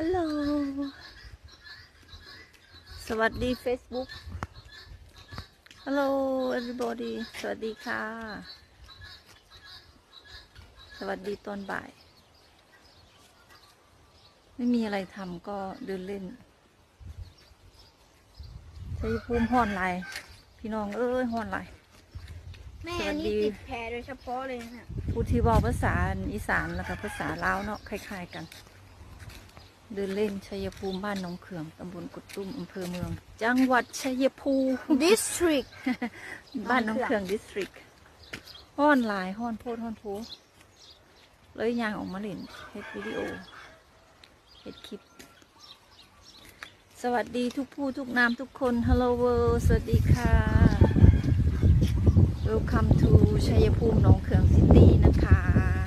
ฮัลโหล สวัสดี Facebook ฮัลโหล everybody สวัสดีค่ะ สวัสดีตอนบ่าย ไม่มีอะไรทำก็เดินเล่นชัยภูมิห้อนไหลายพี่น้องเอ้ยห้อนไหลายแม่สวัอัสนดีนี้ติดแผลโดยเฉพาะเลยนะผู้ที่บอกภาษาอีสานแล้วก็ภาษาลาวเนาะคล้ายๆกัน เดินเล่นชัยภูมิบ้านหนองเขืองตำบลกุดตุ้มอำเภอเมือง จังหวัดชัยภูมิ district บ้านหนองเขืองดิสตริกห้อนหลายห้อนโพดห้อนโพเลยยางออกมาเล่นเฮ็ดวิดีโอเฮ็ดคลิป สวัสดีทุกผู้ทุกนามทุกคนฮัลโหลเวสวัสดีค่ะ Welcome to ชัยภูมิหนองเขืองซิตี้นะคะ